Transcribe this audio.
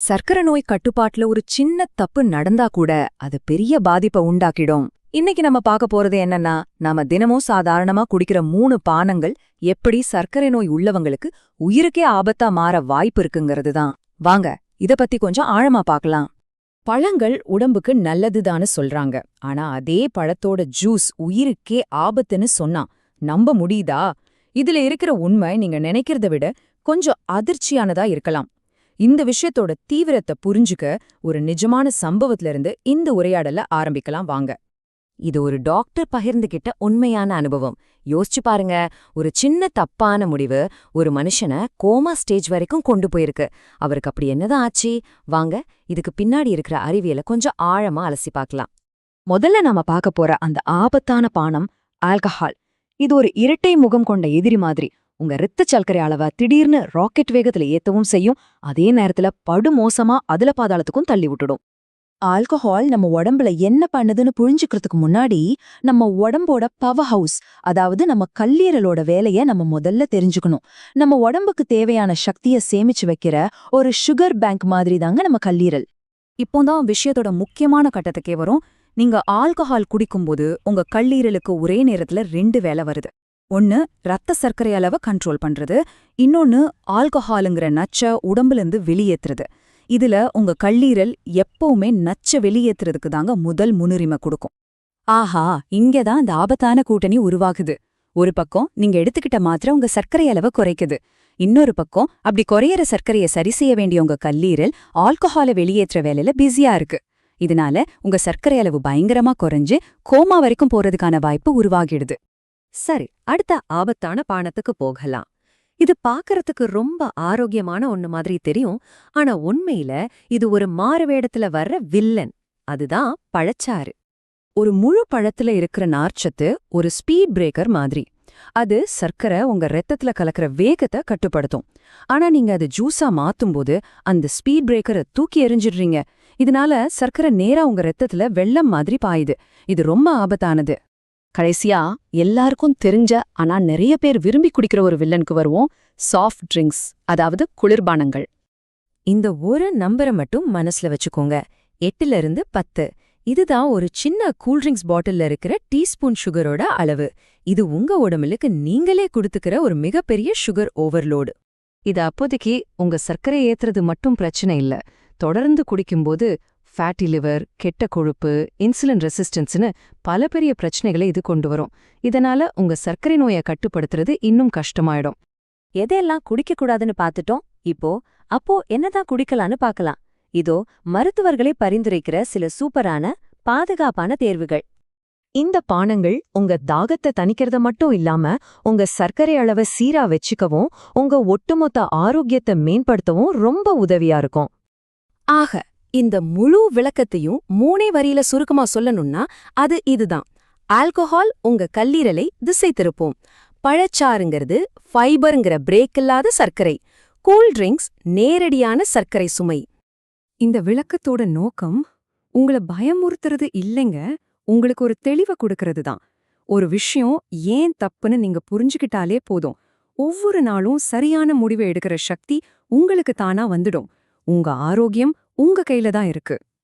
சர்க்கரை நோய் கட்டுப்பாட்டுல ஒரு சின்ன தப்பு நடந்தா கூட அது பெரிய பாதிப்பை உண்டாக்கிடும். இன்னைக்கு நம்ம பார்க்க போறது என்னன்னா நாம தினமும் சாதாரணமா குடிக்கிற மூணு பானங்கள் எப்படி சர்க்கரை நோய் உள்ளவங்களுக்கு உயிருக்கே ஆபத்தா மாற வாய்ப்பு இருக்குங்கிறது தான். வாங்க இத பத்தி கொஞ்சம் ஆழமா பார்க்கலாம். பழங்கள் உடம்புக்கு நல்லதுதான்னு சொல்றாங்க. ஆனா அதே பழத்தோட ஜூஸ் உயிருக்கே ஆபத்துன்னு சொன்னா நம்ப முடியுதா? இதுல இருக்கிற உண்மை நீங்க நினைக்கிறத விட கொஞ்சம் அதிர்ச்சியானதா இருக்கலாம். இந்த விஷயத்தோட தீவிரத்தை புரிஞ்சுக்க ஒரு நிஜமான சம்பவத்துல இருந்து இந்த உரையாடல ஆரம்பிக்கலாம் வாங்க. இது ஒரு டாக்டர் பகிர்ந்துகிட்ட உண்மையான அனுபவம். யோசிச்சு பாருங்க ஒரு சின்ன தப்பான முடிவு ஒரு மனுஷனை கோமா ஸ்டேஜ் வரைக்கும் கொண்டு போயிருக்கு. அவருக்கு அப்படி என்னதான் ஆச்சு? வாங்க இதுக்கு பின்னாடி இருக்கிற அறிவியலை கொஞ்சம் ஆழமா அலசி பார்க்கலாம். முதல்ல நாம பார்க்க போற அந்த ஆபத்தான பானம் ஆல்கஹால். இது ஒரு இரட்டை முகம் கொண்ட எதிரி மாதிரி. உங்க ரத்த சல்கரை அளவை திடீர்னு ராக்கெட் வேகத்துல ஏத்தவும் செய்யும். அதே நேரத்துல படுமோசமா அதுல பாதாளத்துக்கும் தள்ளி விட்டுடும். ஆல்கஹால் நம்ம உடம்புல என்ன பண்ணுதுன்னு புரிஞ்சுக்கிறதுக்கு முன்னாடி நம்ம உடம்போட பவர் ஹவுஸ் அதாவது நம்ம கல்லீரலோட வேலைய நம்ம முதல்ல தெரிஞ்சுக்கணும். நம்ம உடம்புக்கு தேவையான சக்தியை சேமிச்சு வைக்கிற ஒரு சுகர் பேங்க் மாதிரி தாங்க நம்ம கல்லீரல். இப்போதான் விஷயத்தோட முக்கியமான கட்டத்துக்கே வரும். நீங்க ஆல்கஹால் குடிக்கும்போது உங்க கல்லீரலுக்கு ஒரே நேரத்துல ரெண்டு வேலை வருது. ஒன்னு ரத்த சர்க்கரை அளவை கண்ட்ரோல் பண்றது. இன்னொன்னு ஆல்கஹாலுங்கிற நச்ச உடம்புலேருந்து வெளியேத்துறது. இதுல உங்க கல்லீரல் எப்பவுமே நச்ச வெளியேத்துறதுக்கு தாங்க முதல் முன்னுரிமை கொடுக்கும். ஆஹா இங்கதான் இந்த ஆபத்தான கூட்டணி உருவாகுது. ஒரு பக்கம் நீங்க எடுத்துக்கிட்ட மாத்திரை உங்க சர்க்கரை அளவை குறைக்குது. இன்னொரு பக்கம் அப்படி குறையற சர்க்கரையை சரி செய்ய வேண்டிய உங்க கல்லீரல் ஆல்கஹாலை வெளியேற்ற வேலையில பிஸியா இருக்கு. இதனால உங்க சர்க்கரை அளவு பயங்கரமா குறைஞ்சு கோமா வரைக்கும் போறதுக்கான வாய்ப்பு உருவாகிடுது. சரி அடுத்த ஆபத்தான பானத்துக்கு போகலாம். இது பாக்கறதுக்கு ரொம்ப ஆரோக்கியமான ஒண்ணு மாதிரி தெரியும். ஆனா உண்மையில இது ஒரு மாறுவேடத்துல வர்ற வில்லன். அதுதான் பழச்சாறு. ஒரு முழு பழத்துல இருக்கிற நார்ச்சத்து ஒரு ஸ்பீட் பிரேக்கர் மாதிரி. அது சர்க்கரை உங்க ரத்தத்துல கலக்கிற வேகத்தை கட்டுப்படுத்தும். ஆனா நீங்க அது ஜூஸா மாத்தும்போது அந்த ஸ்பீட் பிரேக்கரை தூக்கி எறிஞ்சிடுறீங்க. இதனால சர்க்கரை நேரா உங்க ரத்தத்துல வெள்ளம் மாதிரி பாயுது. இது ரொம்ப ஆபத்தானது. கடைசியா எல்லாருக்கும் தெரிஞ்ச ஆனா நிறைய பேர் விரும்பி குடிக்கிற ஒரு வில்லனுக்கு வருவோம் சாஃப்ட் ட்ரிங்க்ஸ் அதாவது குளிர்பானங்கள். இந்த ஒரு நம்பரை மட்டும் மனசுல வச்சுக்கோங்க. எட்டுல இருந்து பத்து. இதுதான் ஒரு சின்ன கூல்ட்ரிங்க்ஸ் பாட்டில்ல இருக்கிற டீஸ்பூன் சுகரோட அளவு. இது உங்க உடம்புக்கு நீங்களே கொடுத்துக்கிற ஒரு மிகப்பெரிய சுகர் ஓவர்லோடு இது அப்போதைக்கு உங்க சர்க்கரை ஏத்துறது மட்டும் பிரச்சனை இல்ல. தொடர்ந்து குடிக்கும்போது ஃபேட்டி லிவர் கெட்ட கொழுப்பு இன்சுலின் ரெசிஸ்டன்ஸ்னு பல பெரிய பிரச்சனைகளை இது கொண்டு வரும். இதனால உங்க சர்க்கரை நோயை கட்டுப்படுத்துறது இன்னும் கஷ்டமாயிடும். எதையெல்லாம் குடிக்கக்கூடாதுன்னு பார்த்துட்டோம் இப்போ அப்போ என்னதான் குடிக்கலான்னு பார்க்கலாம். இதோ மருத்துவர்களை பரிந்துரைக்கிற சில சூப்பரான பாதுகாப்பான தேர்வுகள். இந்த பானங்கள் உங்க தாகத்தை தணிக்கிறத மட்டும் இல்லாம உங்க சர்க்கரை அளவை சீரா வச்சுக்கவும் உங்க ஒட்டுமொத்த ஆரோக்கியத்தை மேம்படுத்தவும் ரொம்ப உதவியா இருக்கும். ஆக இந்த முழு விளக்கத்தையும் மூணே வரியில சுருக்கமா சொல்லணும்னா அது இதுதான். ஆல்கஹால் உங்க கல்லீரலை திசை திருப்போம். பழச்சாறுங்கிறது ஃபைபருங்கிற பிரேக் இல்லாத சர்க்கரை. கூல் ட்ரிங்க்ஸ் நேரடியான சர்க்கரை சுமை. இந்த விளக்கத்தோட நோக்கம் உங்களை பயமுறுத்துறது இல்லைங்க உங்களுக்கு ஒரு தெளிவை கொடுக்கறது தான். ஒரு விஷயம் ஏன் தப்புன்னு நீங்க புரிஞ்சுக்கிட்டாலே போதும். ஒவ்வொரு நாளும் சரியான முடிவை எடுக்கிற சக்தி உங்களுக்கு தானா வந்துடும். உங்க ஆரோக்கியம் உங்க கையில தான் இருக்கு.